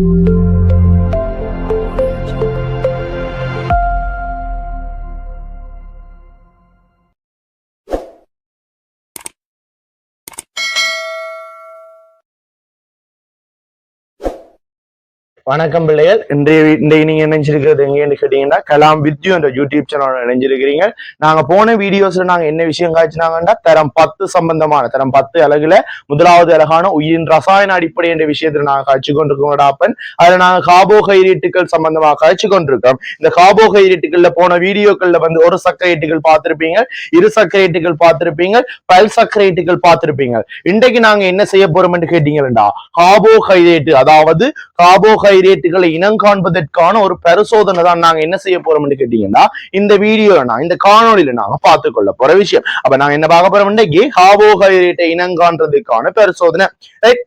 Thank you. வணக்கம் பிள்ளைகள். இன்றைய இன்றைக்கு நீங்க இணைஞ்சிருக்கிறது எங்கன்னு கேட்டீங்கன்னா கலாம் வித்யூ என்ற யூடியூப் சேனல் இணைஞ்சிருக்கிறீங்க. நாங்க போன வீடியோஸ்ல நாங்க என்ன விஷயம் காய்ச்சினாங்கன்னா தரம் பத்து சம்பந்தமான தரம் பத்து அழகுல முதலாவது அழகான உயிரின் ரசாயன அடிப்படை என்ற விஷயத்துல நாங்க காய்ச்சி கொண்டிருக்கோம் டாப்பன் அதுல நாங்க கார்போஹைட்ரேட்டுகள் சம்பந்தமாக காய்ச்சி கொண்டிருக்கோம் இந்த கார்போஹைட்ரேட்டுகள்ல போன வீடியோக்கள்ல வந்து ஒரு சர்க்கரைட்டுகள் பார்த்திருப்பீங்க இரு சர்க்கரைட்டுகள் பார்த்திருப்பீங்க பல் சர்க்கரைட்டுகள் பார்த்திருப்பீங்க. இன்றைக்கு நாங்க என்ன செய்ய போறோம்னு கேட்டீங்கன்னா கார்போஹைட்ரேட் அதாவது பைரேட்டுகளை இனம் காண்பதற்கான ஒரு பரிசோதனை தான் நாங்க என்ன செய்ய போறோம்னு கேட்டீங்கன்னா இந்த வீடியோல நான் இந்த காணொளியில நாங்க பார்த்து கொள்ள போற விஷயம். அப்ப நாங்க என்ன பார்க்க போறோம் கே கார்போஹைட்ரேட்டை இனம் காண்றதுக்கான பரிசோதனை. ரைட்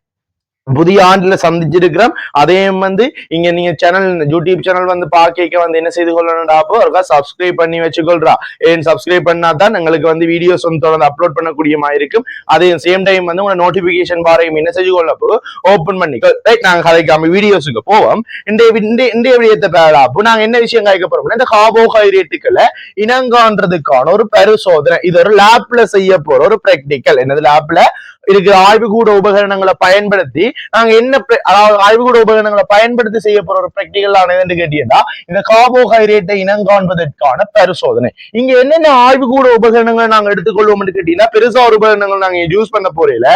புதிய ஆண்டுல சந்திச்சிருக்கிறோம். அதையும் வந்து இங்க நீங்க சேனல் யூடியூப் சேனல் வந்து பார்க்க வந்து என்ன செய்து கொள்ளணும்டா அப்போ ஒருக்கா சப்ஸ்கிரைப் பண்ணி வச்சுக்கொள்றா. ஏன் சப்ஸ்கிரைப் பண்ணா தான் எங்களுக்கு வந்து வீடியோஸ் வந்து தொடர்ந்து அப்லோட் பண்ணக்கூடிய மாதிரி இருக்கும். அதே சேம் டைம் வந்து உங்க நோட்டிபிகேஷன் பாரையும் என்ன செய்து கொள்ள போ ஓப்பன் பண்ணி ரைட் நாங்க கதைக்காம வீடியோஸுக்கு போவோம். இந்த இந்த இந்த விடயத்தை பேரா. அப்போ நாங்க என்ன விஷயம் கேட்க போறோம்னா இந்த கார்போஹைட்ரேட்டுகளை இனங்கான்றதுக்கான ஒரு பரிசோதனை இது ஒரு லேப்ல செய்ய போற ஒரு பிராக்டிக்கல் என்னது லேப்ல இருக்கிற ஆய்வுகூட உபகரணங்களை பயன்படுத்தி நாங்க என்ன அதாவது ஆய்வுகூட உபகரணங்களை பயன்படுத்தி செய்ய போற ஒரு பிராக்டிக்கல் ஆனதுன்னு கேட்டீங்கன்னா இந்த கார்போஹைட்ரேட்டை இனங்காண்பதற்கான பரிசோதனை. இங்க என்னென்ன ஆய்வுகூட உபகரணங்களை நாங்க எடுத்துக்கொள்வோம்னு கேட்டீங்கன்னா பெருசா ஒரு உபகரணங்கள் நாங்க யூஸ் பண்ண போறையில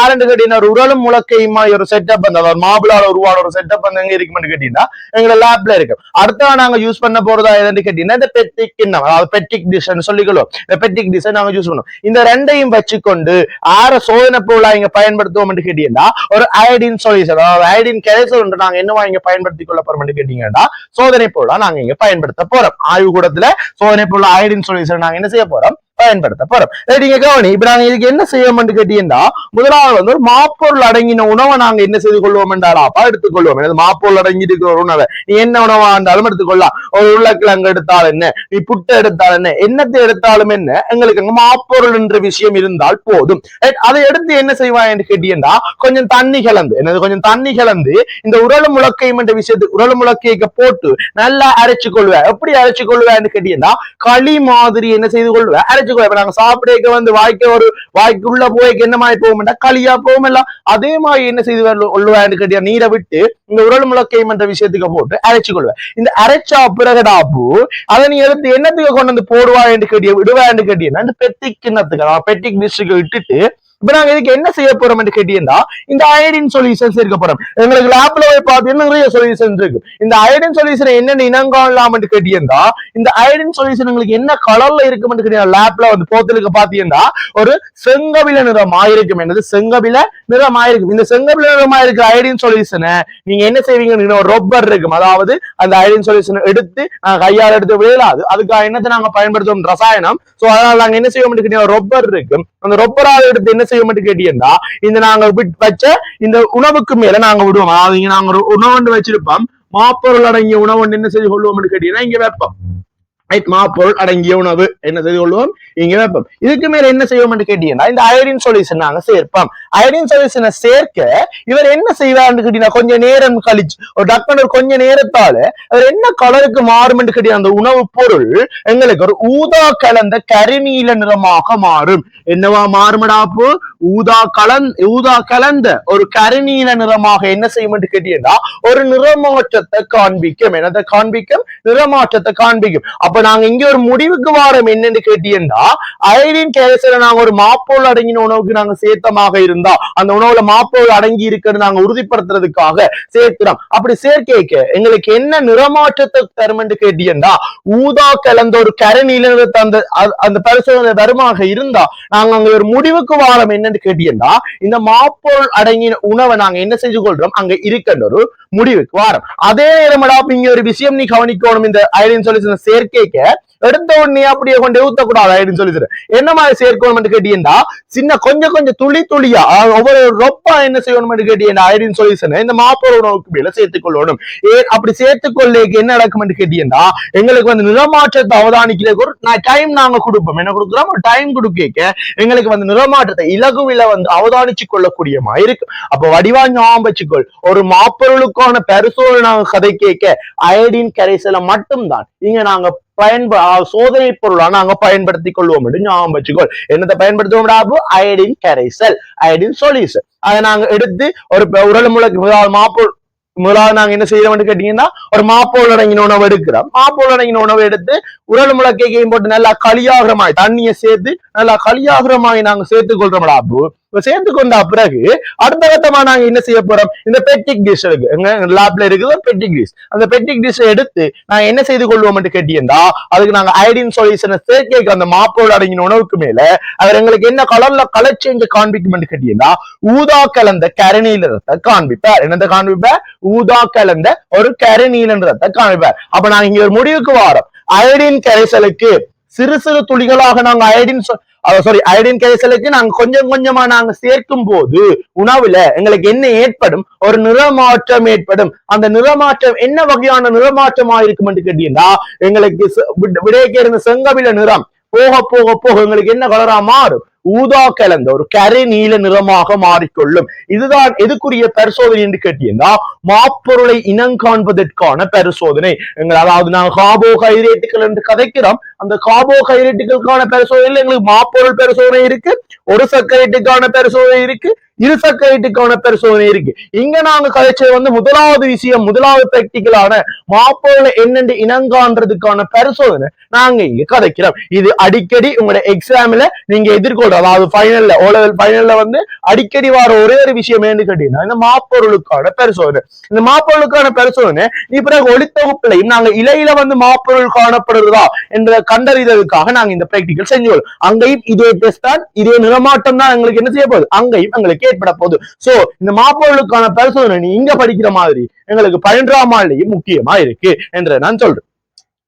ஆரண்டு கேட்டீங்கன்னா ஒரு உரலும் முளக்கையுமா ஒரு செட்டப் அந்த அதாவது மாபிளால உருவான ஒரு செட்டப் வந்து எங்க இருக்குன்னு கேட்டீங்கன்னா எங்க லேப்ல இருக்கு அடுத்தா நாங்க யூஸ் பண்ண போறதா எதுன்னு கேட்டீங்கன்னா இந்த பெட்டிக் கிண்ணம் அதாவது பெட்டிக் டிஷன் சொல்லிக்கலாம் இந்த பெட்டிக் டிஷன் நாங்க யூஸ் பண்ணுவோம். இந்த ரெண்டையும் வச்சுக்கொண்டு ஆற சோதனை பொருளா இங்க பயன்படுத்துவோம் கேட்டீங்கன்னா ஒரு அயடின் சொல்யூஷன் அதாவது அயடின் கரைசல் என்று நாங்க என்னவா இங்க பயன்படுத்திக் கொள்ள போறோம் கேட்டீங்கன்னா சோதனை பொருளா நாங்க இங்க பயன்படுத்த போறோம். ஆய்வு கூடத்துல சோதனை பொருள் அயடின் சொல்யூஷன் நாங்க என்ன செய்ய போறோம்? பயன்படுத்த போறோம். நீங்க கவனி. இப்ப நாங்க இதுக்கு என்ன செய்வோம்னு கேட்டீங்கன்னா முதலாவது வந்து ஒரு மாப்பொருள் அடங்கின உணவை நாங்க என்ன செய்து கொள்வோம் என்றாலாப்பா எடுத்துக்கொள்வோம் எனது மாப்பொருள் அடங்கி இருக்கிற ஒரு உணவை. நீ என்ன உணவா இருந்தாலும் எடுத்துக்கொள்ளலாம் ஒரு உருளைக்கிழங்கு எடுத்தால் என்ன? நீ புட்டை எடுத்தால் என்ன? என்னத்தை எடுத்தாலும் என்ன? எங்களுக்கு அங்க மாப்பொருள் என்ற விஷயம் இருந்தால் போதும். Eh, அதை எடுத்து என்ன செய்வாய் என்று கேட்டீங்கன்னா கொஞ்சம் தண்ணி கலந்து என்னது கொஞ்சம் தண்ணி கலந்து இந்த உடல் முழக்கையும் என்ற விஷயத்து உடல் முழக்கையை போட்டு நல்லா அரைச்சு கொள்வேன் எப்படி அரைச்சு கொள்வேன்னு கேட்டீங்கன்னா களி மாதிரி என்ன செய்து கொள்வேன் வச்சுக்கோ. இப்ப நாங்க சாப்பிடக்க வந்து வாய்க்க ஒரு வாய்க்குள்ள போய்க்கு என்ன மாதிரி போகும்டா களியா போகும்ல. அதே மாதிரி என்ன செய்து கொள்வேன்னு கேட்டியா? நீரை விட்டு இந்த உரல் முளக்கையும் என்ற விஷயத்துக்கு போட்டு அரைச்சு கொள்வேன் இந்த அரைச்சா பிறகுடாப்பு அதை நீ எடுத்து என்னத்துக்கு கொண்டு வந்து போடுவா என்று கேட்டிய? விடுவா என்று கேட்டியா? இந்த பெட்டிக் கிண்ணத்துக்கு பெட்டிக் டிஷ்க்கு விட்டுட்டு இப்ப நாங்க இதுக்கு என்ன செய்ய போறோம் என்று கேட்டீங்கன்னா இந்த அயடின் சொல்யூஷன்ஸ் இருக்க போறோம் எங்களுக்கு லேப்ல போய் பார்த்தீங்கன்னா நிறைய சொல்யூஷன் இருக்கு. இந்த அயடின் சொல்யூஷன் என்னென்ன இனங்கலாம் என்று கேட்டீங்கன்னா இந்த அயடின் சொல்யூஷன் உங்களுக்கு என்ன கலர்ல இருக்கும் கேட்டீங்கன்னா லேப்ல வந்து போத்தலுக்கு பாத்தீங்கன்னா ஒரு செங்கபில நிறம் ஆயிருக்கும் என்னது? செங்கபில நிறம் ஆயிருக்கும் இந்த செங்கபில நிறமா இருக்கிற அயடின் சொல்யூஷனை நீங்க என்ன செய்வீங்க ஒரு ரொப்பர் இருக்கும். அதாவது அந்த அயடின் சொல்யூஷன் எடுத்து நாங்க கையால் எடுத்து விழலாது அதுக்காக என்னத்தை நாங்க பயன்படுத்துவோம்? ரசாயனம். சோ அதனால நாங்க என்ன செய்வோம் கேட்டீங்கன்னா ரொப்பர் இருக்கும். அந்த ரொப்பரால் எடுத்து என்ன மட்டும் கேட்டீங்கன்னா இந்த நாங்க வச்ச இந்த உணவுக்கு மேல நாங்க விடுவோம். அதாவது நாங்க ஒரு உணவு வச்சிருப்போம். மாப்பொருள் அடங்கிய உணவு என்ன செய்து கொள்வோம்னு கேட்டீங்கன்னா இங்க வைப்போம். மாப்பொருள் அடங்கிய உணவு. என்ன செய்து கொள்வோம்? இங்க வைப்போம். இதுக்கு மேல என்ன செய்வோம்னு கேட்டீங்கன்னா இந்த அயடின் சொல்யூஷன் நாங்க சேர்ப்போம். அயடின் சொல்யூஷனை சேர்க்க இவர் என்ன செய்வார்னு கேட்டீங்கன்னா கொஞ்ச நேரம் கழிச்சு ஒரு டக்குனு கொஞ்ச நேரத்தால அவர் என்ன கலருக்கு மாறும்னு கேட்டீங்கன்னா அந்த உணவு பொருள் எங்களுக்கு ஒரு ஊதா கலந்த கருநீல நிறமாக மாறும். என்னவா மாறுமடாப்பு ஊதா கலந் ஊதா கலந்த ஒரு கருநீல நிறமாக என்ன செய்யும் என்று கேட்டீங்கன்னா ஒரு நிறமாற்றத்தை காண்பிக்கும். என்னதை காண்பிக்கும்? நிறமாற்றத்தை காண்பிக்கும். அப்ப நாங்க இங்க ஒரு முடிவுக்கு வாரம் என்னன்னு கேட்டீங்கன்னா அயலின் கேசல நாங்க ஒரு மாப்போல் அடங்கின உணவுக்கு நாங்க சேர்த்தமாக இருந்தா அந்த உணவுல மாப்போல் அடங்கி இருக்கிறது நாங்க உறுதிப்படுத்துறதுக்காக சேர்க்கிறோம். அப்படி சேர்க்கைக்கு எங்களுக்கு என்ன நிறமாற்றத்தை தரும் என்று கேட்டீங்கன்னா ஊதா கலந்த ஒரு கரணியில நிறத்தை அந்த அந்த பரிசோதனை வருமாக இருந்தா நாங்க அங்க ஒரு முடிவுக்கு வாரம் என்னன்னு கேட்டீங்கன்னா இந்த மாப்பொருள் அடங்கின உணவை நாங்க என்ன செஞ்சு கொள்றோம் அங்க இருக்கின்ற ஒரு முடிவுக்கு வாரம். அதே நேரம் இங்க ஒரு விஷயம் நீ கவனிக்கணும். இந்த ஐடியன் சொல்யூஷன் சேர்க்கைக்க எடுத்த உடனே அப்படியே கொண்டு ஊத்தக்கூடாது அப்படின்னு சொல்லி என்ன மாதிரி சேர்க்கணும் கேட்டீங்கன்னா சின்ன கொஞ்சம் கொஞ்சம் துளி துளியா ஒவ்வொரு ரொப்பா என்ன செய்யணும் கேட்டீங்கன்னா ஐடின் சொல்யூஷன் இந்த மாப்பொருள் உணவுக்கு மேல சேர்த்துக் கொள்ளணும். ஏன் அப்படி சேர்த்துக்கொள்ளேக்கு என்ன நடக்கும் கேட்டீங்கன்னா எங்களுக்கு வந்து நிறமாற்றத்தை அவதானிக்கிறதுக்கு ஒரு டைம் நாங்க கொடுப்போம். என்ன கொடுக்குறோம்? ஒரு டைம் கொடுக்க எங்களுக்கு வந்து நிறமாற்றத்தை இலகுவில வந்து அவதானிச்சு கொள்ளக்கூடியமா இருக்கு அப்ப வடிவா ஞாபகம் வச்சுக்கொள். ஒரு மாப்பொருளுக்கான பரிசோதனை நாங்க கதை கேட்க அயடின் கரைசலை மட்டும்தான். இங்க நாங்க பயன்ப சோதனை பொருளா நாங்க பயன்படுத்திக் கொள்வோம் என்று ஞாபகம் வச்சுக்கோள். என்னத்தை பயன்படுத்துவோம் அயடின் கரைசல் அயடின் சொல்யூஷன் அதை நாங்க எடுத்து ஒரு ப- உரல் முளைக்கு முதலாவது முதலாவது நாங்க என்ன செய்யறோம்னு கேட்டீங்கன்னா ஒரு மாப்போல் அடங்கின உணவு எடுக்கிறோம். மாப்போல் அடங்கின உணவு எடுத்து உரல் முளைக்கையும் போட்டு நல்லா களியாகிறமாய் தண்ணியை சேர்த்து நல்லா களியாகிறமாய் நாங்க சேர்த்து கொள்றோம்டா அப்போ. சேர்த்து கொண்ட பிறகு அடுத்த கட்டமா நாங்க என்ன செய்ய போறோம்? இந்த பெட்டிக் டிஷ் இருக்கு. எங்க லேப்ல இருக்குது பெட்டிக் டிஷ் அந்த பெட்டிக் டிஷ் எடுத்து நாங்க என்ன செய்து கொள்வோம் கேட்டீங்கன்னா அதுக்கு நாங்க ஐடின் சொல்யூஷனை சேர்க்கைக்கு அந்த மாப்போல் அடங்கின உணவுக்கு மேல அவர் எங்களுக்கு என்ன கலர்ல கலர் சேஞ்ச் காண்பிக்கும் கேட்டீங்கன்னா ஊதா கலந்த கரணியில காண்பிப்பார். என்னத்தை காண்பிப்பார்? ஊதா கலந்த ஒரு கரநீலன்றதை காண்பார். அப்ப நாங்க இங்க ஒரு முடிவுக்கு வாரோம். அயடின் கரைசலுக்கு சிறு சிறு துளிகளாக நாங்க அயடின் சாரி அயடின் கரைசலுக்கு நாங்க கொஞ்சம் கொஞ்சமா நாங்க சேர்க்கும் போது உணவுல எங்களுக்கு என்ன ஏற்படும்? ஒரு நிறமாற்றம் ஏற்படும். அந்த நிறமாற்றம் என்ன வகையான நிறமாற்றமா இருக்கும் என்று கேட்டீங்கன்னா எங்களுக்கு விடைக்கு இருந்த செங்கவில நிறம் போக போக போக எங்களுக்கு என்ன கலரா மாறும்? ஊதா கலந்த ஒரு கரை நீல நிறமாக மாறிக்கொள்ளும். இதுதான் எதுக்குரிய பரிசோதனை என்று கேட்டீங்கன்னா மாப்பொருளை இனங்காண்பதற்கான பரிசோதனை. எங்கள் அதாவது நாங்கள் கார்போஹைட்ரேட்டுகள் என்று கதைக்கிறோம். அந்த கார்போஹைட்ரேட்டுகளுக்கான பரிசோதனையில் எங்களுக்கு மாப்பொருள் பரிசோதனை இருக்கு ஒரு சர்க்கரைட்டுக்கான பரிசோதனை இருக்கு இரு சர்க்கரைட்டுக்கான பரிசோதனை இருக்கு. இங்க நாங்க கழிச்சது வந்து முதலாவது விஷயம் முதலாவது பிராக்டிக்கலான மாப்பிள்ள என்னென்று இனங்கான்றதுக்கான பரிசோதனை நாங்க இங்க கதைக்கிறோம். இது அடிக்கடி உங்களோட எக்ஸாம்ல நீங்க எதிர்கொள்ற அதாவது ஃபைனல்ல ஓ லெவல் ஃபைனல்ல வந்து அடிக்கடி வர ஒரே ஒரு விஷயம் என்னன்னு கேட்டீங்கன்னா இந்த மாப்பொருளுக்கான பரிசோதனை. இந்த மாப்பொருளுக்கான பரிசோதனை நீ பிறகு ஒளித்தொகுப்பிலையும் நாங்க இலையில வந்து மாப்பொருள் காணப்படுறதா என்ற கண்டறிதலுக்காக நாங்க இந்த பிராக்டிக்கல் செஞ்சோம் அங்கேயும் இதே டெஸ்ட் தான் இதே நிறமாட்டம் தான் எங்களுக்கு என்ன செய்ய போகுது அங்கேயும் எங்களுக்கு ஏற்பட போகுது. சோ இந்த மாப்பொருளுக்கான பரிசோதனை நீ இங்க படிக்கிற மாதிரி எங்களுக்கு பன்னெண்டாம் ஆண்டுலையும் முக்கியமா இருக்கு என்று நான் சொல்றேன்.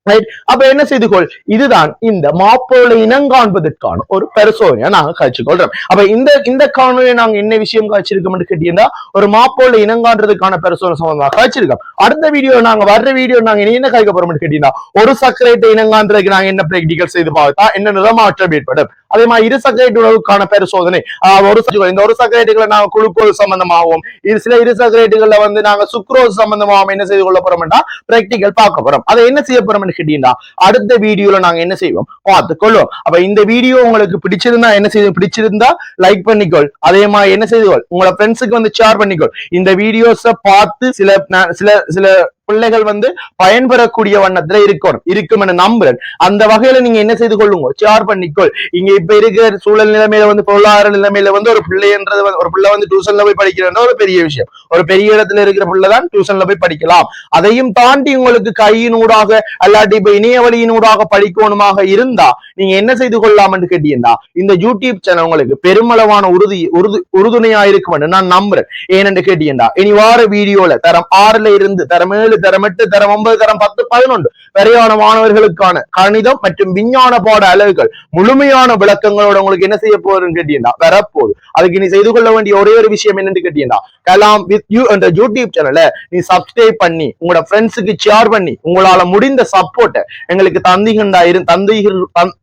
ரைட் அப்ப என்ன செய்து கொள்? இதுதான் இந்த மாப்பொருளை இனங்காண்பதற்கான ஒரு பரிசோதனையா நாங்க கழிச்சுக்கொள்றோம் அப்ப இந்த இந்த காணொலியை நாங்க என்ன விஷயம் காய்ச்சிருக்கோம் கேட்டீங்கன்னா ஒரு மாப்பொருளை இனங்காண்றதுக்கான பரிசோதனை சம்பந்தமாக காய்ச்சிருக்கோம் அடுத்த வீடியோ நாங்க வர்ற வீடியோ நாங்க என்ன காய்க்க போறோம் கேட்டீங்கன்னா ஒரு சர்க்கரைட்டை இனங்காண்றதுக்கு நாங்க என்ன பிராக்டிகல் செய்து பார்த்தா என்ன நிறமாற்றம் ஏற்படும்? அதே மாதிரி இரு சக்கரேட் உணவுக்கான பரிசோதனை. ஒரு இந்த ஒரு சக்கரேட்டுகளை நாங்க குளுக்கோஸ் சம்பந்தமாகவும் இது சில இரு சர்க்கரைட்டுகள்ல வந்து நாங்க சுக்ரோஸ் சம்பந்தமாகவும் என்ன செய்து கொள்ள போறோம்னா பிராக்டிக்கல் பார்க்க போறோம். அதை என்ன செய்ய போறோம்னு கேட்டீங்கன்னா அடுத்த வீடியோல நாங்க என்ன செய்வோம்? பார்த்து கொள்வோம் அப்ப இந்த வீடியோ உங்களுக்கு பிடிச்சிருந்தா என்ன செய்து பிடிச்சிருந்தா லைக் பண்ணிக்கொள். அதே மாதிரி என்ன செய்துகொள் உங்களோட ஃப்ரெண்ட்ஸுக்கு வந்து ஷேர் பண்ணிக்கொள். இந்த வீடியோஸ பார்த்து சில சில சில பிள்ளைகள் வந்து பயன்பெறக்கூடிய வண்ணத்துல இருக்கணும் இருக்கும் என நம்புறேன் அந்த வகையில நீங்க என்ன செய்து கொள்ளுங்க? ஷேர் பண்ணிக்கொள். இங்க இப்ப இருக்கிற சூழல் நிலைமையில வந்து பொருளாதார நிலைமையில வந்து ஒரு பிள்ளைன்றது ஒரு பிள்ளை வந்து டியூஷன்ல போய் படிக்கிறதுனா ஒரு பெரிய விஷயம். ஒரு பெரிய இடத்துல இருக்கிற பிள்ளை தான் டியூஷன்ல போய் படிக்கலாம். அதையும் தாண்டி உங்களுக்கு கையினூடாக அல்லாட்டி இப்ப இணைய வழியினூடாக படிக்கணுமாக இருந்தா நீங்க என்ன செய்து கொள்ளலாம் என்று கேட்டீங்கன்னா இந்த யூடியூப் சேனல் உங்களுக்கு பெருமளவான உறுதி உறுது உறுதுணையா இருக்கும் நான் நம்புறேன். ஏனென்று கேட்டீங்கன்னா இனி வார வீடியோல தரம் ஆறுல இருந்து தரம் ஏழு ஏழு தரம் எட்டு தரம் ஒன்பது தரம் பத்து பதினொன்று. வரையான மாணவர்களுக்கான கணிதம் மற்றும் விஞ்ஞான பாட அளவுகள் முழுமையான விளக்கங்களோட உங்களுக்கு என்ன செய்ய போறேன்னு கேட்டீங்கன்னா வரப்போகுது. அதுக்கு நீ செய்து கொள்ள வேண்டிய ஒரே ஒரு விஷயம் என்னன்னு கேட்டீங்கன்னா கலாம் வித் யூ என்ற யூடியூப் சேனலை நீ சப்ஸ்கிரைப் பண்ணி உங்களோட ஃப்ரெண்ட்ஸுக்கு ஷேர் பண்ணி உங்களால முடிந்த சப்போர்ட்டை எங்களுக்கு தந்தீங்கண்டா இரு தந்தீர்கள்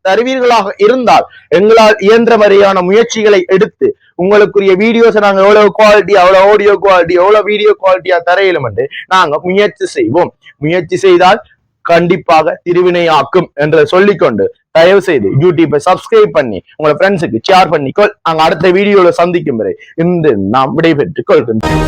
தருவீர்களாக இருந்தால் எங்களால் இயன்ற வரையான முயற்சிகளை எடுத்து உங்களுக்குரிய வீடியோஸை நாங்க எவ்வளவு குவாலிட்டி அவ்வளவு ஆடியோ குவாலிட்டி எவ்வளவு வீடியோ குவாலிட்டியா தரையிலும் வந்து நாங்க முயற்சி செய்வோம். முயற்சி செய்தால் கண்டிப்பாக திருவினையாக்கும் என்று சொல்லிக்கொண்டு தயவு செய்து யூடியூப்பை சப்ஸ்கிரைப் பண்ணி உங்களை ஃப்ரெண்ட்ஸுக்கு ஷேர் பண்ணிக்கொள். நாங்கள் அடுத்த வீடியோவில் சந்திக்கும் வரை இந்த நாம் விடைபெற்றுக் கொள்கின்றோம்.